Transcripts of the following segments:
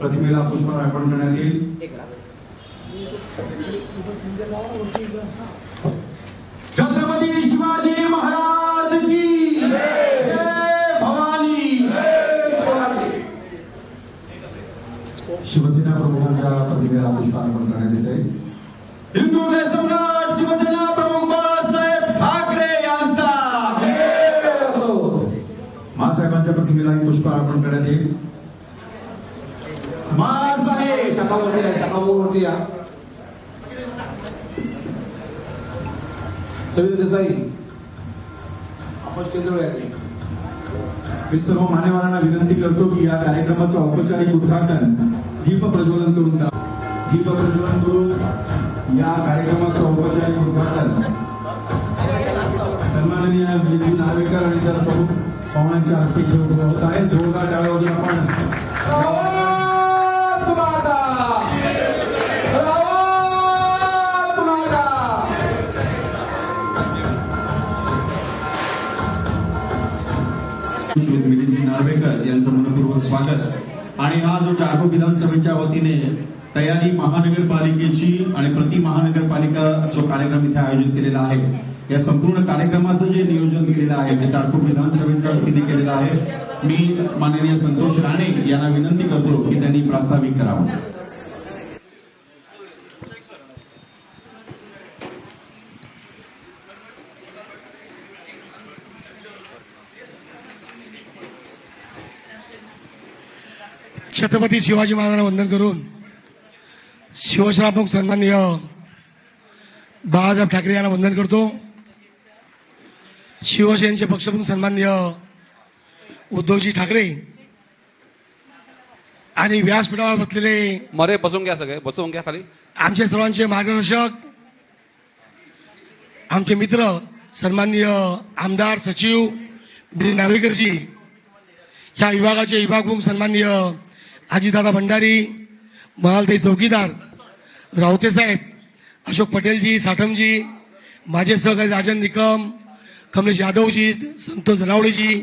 प्रतिमेला पुष्प अर्पण करण्यात येईल. छत्रपती शिवाजी महाराज की भवानी. शिवसेना प्रमुखांच्या प्रतिमेला पुष्प अर्पण करण्यात येत आहे हिंदू देशम्राट शिवसेना प्रमुख बाळासाहेब ठाकरे यांचा. मासाहेबांच्या प्रतिमेलाही पुष्प अर्पण करण्यात येईल. मासाहेब शाखावरती या शाखावरती या सविता देसाई आपण केंद्र मी सर्व मान्यवरांना विनंती करतो की या कार्यक्रमाचं औपचारिक उद्घाटन दीप प्रज्वलन करून करा. दीप प्रज्वलन करून या कार्यक्रमाचं औपचारिक उद्घाटन सन्माननीय विजय नार्वेकर आणि इतर प्रमुख पाहुण्यांच्या हस्ते होत आहे जोरदार टाळ्या आपण मिलिंदजी नार्वेकर यांचं मनपूर्वक स्वागत. आणि हा जो चारको विधानसभेच्या वतीने तयारी महानगरपालिकेची आणि प्रति महानगरपालिका जो कार्यक्रम इथे आयोजित केलेला आहे या संपूर्ण कार्यक्रमाचं जे नियोजन केलेलं आहे ते चारको विधानसभेच्या वतीने केलेलं आहे. मी माननीय संतोष राणे यांना विनंती करतो की त्यांनी प्रास्ताविक करावं. छत्रपती शिवाजी महाराजांना वंदन करून शिवसेनाप्रमुख सन्माननीय बाळासाहेब ठाकरे यांना वंदन करतो. शिवसेनेचे पक्षप्रमुख सन्माननीय उद्धवजी ठाकरे आणि व्यासपीठावर बसलेले मरे बसून घ्या सगळे बसून घ्या खाली. आमचे सर्वांचे मार्गदर्शक आमचे मित्र सन्माननीय आमदार सचिव श्री नार्वेकरजी ह्या विभागाचे विभाग प्रमुख सन्माननीय अजितदादा भंडारी महालताई चौकीदार रावते साहेब अशोक पटेलजी साठमजी माझे सहकारी राजन निकम कमलेश यादवजी संतोष रावडेजी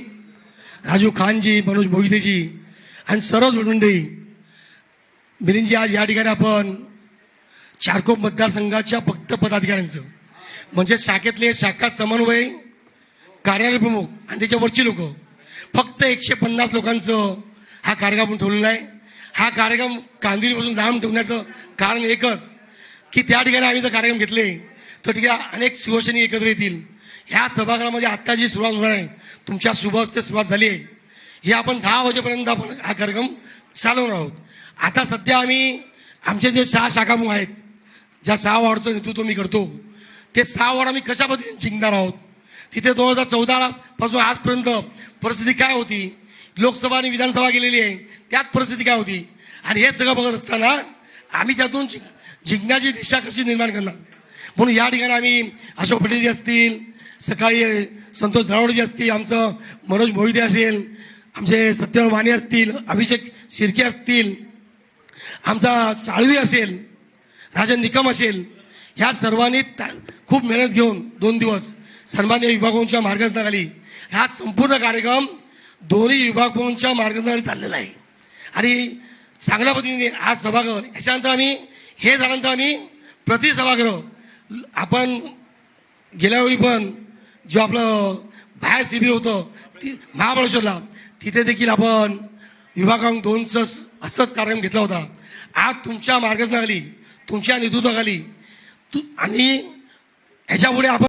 राजू खानजी मनोज भोगितेजी आणि सर्वच मंडळी मिलिंदजी आज या ठिकाणी आपण चारकोप मतदारसंघाच्या फक्त पदाधिकाऱ्यांचं. म्हणजे शाखेतले शाखा समन्वय कार्यालय प्रमुख आणि त्याच्यावरची लोक. फक्त एकशे पन्नास लोकांचं हा कार्यक्रम आपण ठेवलेला आहे. हा कार्यक्रम कांदिवलीपासून लांब ठेवण्याचं कारण एकच की त्या ठिकाणी आम्ही जर कार्यक्रम घेतले तर ठिकाणी अनेक शिवसैनिक एकत्र येतील. ह्या सभागृहामध्ये आत्ता जी सुरुवात होणार आहे तुमच्या शुभ हस्ते सुरुवात झाली आहे. हे आपण दहा वाजेपर्यंत आपण हा कार्यक्रम चालवणार आहोत. आता सध्या आम्ही आमचे जे सहा शाखामुख आहेत ज्या सहा वॉर्डचं नेतृत्व मी करतो ते सहा वॉर्ड आम्ही कशा पद्धतीने जिंकणार आहोत? तिथे दोन हजार चौदा पासून आजपर्यंत परिस्थिती काय होती? लोकसभा आणि विधानसभा गेलेली आहे. त्यात परिस्थिती काय होती? आणि हे सगळं बघत असताना आम्ही त्यातून जिंकण्याची दिशा कशी निर्माण करणार? म्हणून या ठिकाणी आम्ही अशोक पटेलजी असतील सकाळी संतोष रावडेजी असतील आमचं मनोज मोहिते असेल आमचे सत्यवान माने असतील अभिषेक शिर्के असतील आमचा साळवी असेल राजन निकम असेल ह्या सर्वांनी खूप मेहनत घेऊन दोन दिवस सन्मान्य विभागांच्या मार्गदर्शनाखाली हा संपूर्ण कार्यक्रम दोन्ही विभाग विभागांच्या मार्गदर्शनाने चाललेला आहे. आणि चांगल्या पद्धतीने आज सभागृह याच्यानंतर आम्ही हे झाल्यानंतर आम्ही प्रति सभागृह आपण गेल्यावेळी पण जो आपलं बाहेर शिबिर होतं ती महाबळेश्वरला तिथे देखील आपण विभागांक दोनचं असंच कार्यक्रम घेतला होता. आज तुमच्या मार्गदर्शनाखाली तुमच्या नेतृत्वाखाली तु आणि ह्याच्यापुढे आपण